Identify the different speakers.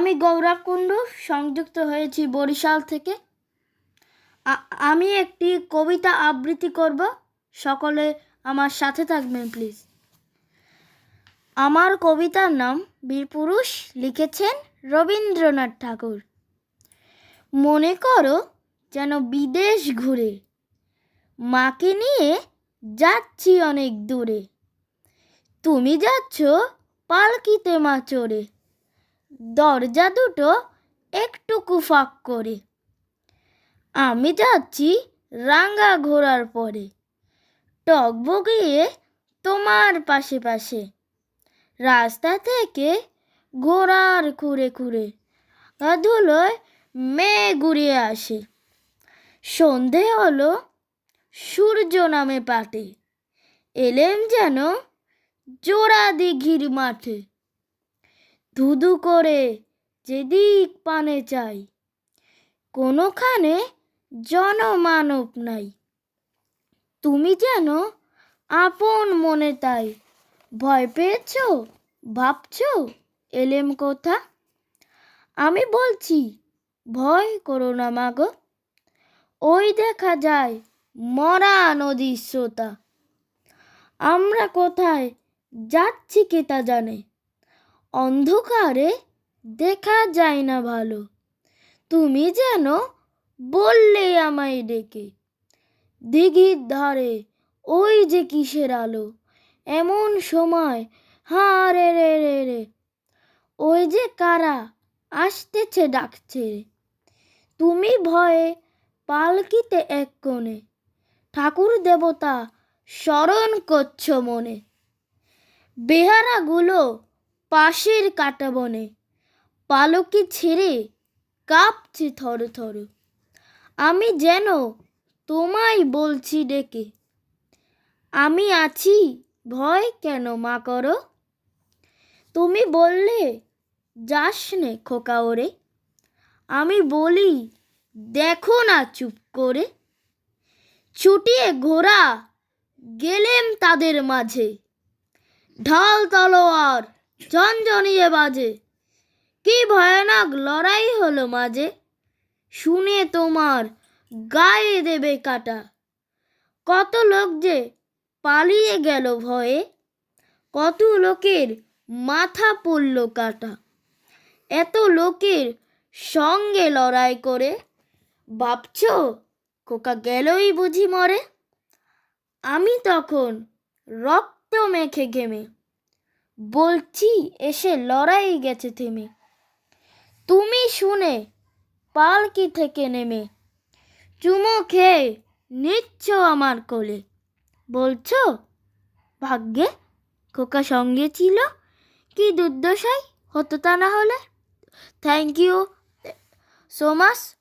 Speaker 1: আমি গৌরব কুণ্ডু সংযুক্ত হয়েছি বরিশাল থেকে। আমি একটি কবিতা আবৃত্তি করব। সকলে আমার সাথে থাকবেন প্লিজ আমার কবিতার নাম বীরপুরুষ লিখেছেন রবীন্দ্রনাথ ঠাকুর। মনে করো যেন বিদেশ ঘুরে, মাকে নিয়ে যাচ্ছি অনেক দূরে। তুমি যাচ্ছ পালকিতে মা চড়ে দরজা দুটো একটুকু ফাঁক করে। আমি যাচ্ছি রাঙ্গা ঘোড়ার পরে। টক বগিয়ে তোমার পাশে পাশে। রাস্তা থেকে ঘোড়ার খুঁড়ে খুঁড়ে ধুলোয় মেয়ে ঘুরিয়ে আসে। সন্ধে হলো, সূর্য নামে পাটে। এলেম যেন জোড়া দিঘির মাঠে ধুধু করে যেদিক পানে চাই, কোনোখানে জনমানব নাই। তুমি যেন আপন মনে তাই ভয় পেয়েছ, ভাবছ, এলেম কথা? আমি বলছি, ভয় করো না মাগো। ওই দেখা যায় মরা নদীর শ্রোতা আমরা কোথায় যাচ্ছি কে তা জানে। অন্ধকারে দেখা যায় না ভালো। তুমি যেন বললে আমায় ডেকে, দিঘির ধারে ওই যে কিসের আলো, এমন সময় হা রে রে রে রে, ওই যে কারা আসতেছে ডাকছে তুমি ভয়ে পালকিতে এক কোণে, ঠাকুর দেবতা স্মরণ করছ মনে। বেহারাগুলো পাশের কাটা বনে। পালকি ছেড়ে কাঁপছে থর থর। আমি যেন তোমায় বলছি ডেকে। আমি আছি, ভয় কেন মা করো? তুমি বললে, যাস নে খোকা ওরে। আমি বলি, দেখো না চুপ করে। ছুটিয়ে ঘোড়া গেলেম তাদের মাঝে। ঢাল তলোয়ার ঝনঝনিয়ে বাজে। কি ভয়ানক লড়াই হলো মাঝে। শুনে তোমার গায়ে দেবে কাটা। কত লোক যে পালিয়ে গেল ভয়ে, কত লোকের মাথা পড়ল কাটা। এত লোকের সঙ্গে লড়াই করে, ভাবছ কোকা গেলই বুঝি মরে। আমি তখন রক্ত মেখে ঘেমে। বলছি, এসে লড়াই গেছে থেমে। তুমি শুনে পালকি থেকে নেমে? চুমো খেয়ে নিচ্ছ আমার কোলে। বলছো, ভাগ্যে খোকা সঙ্গে ছিল? কি দুর্দশাই হতো তা না হলে। Thank you so much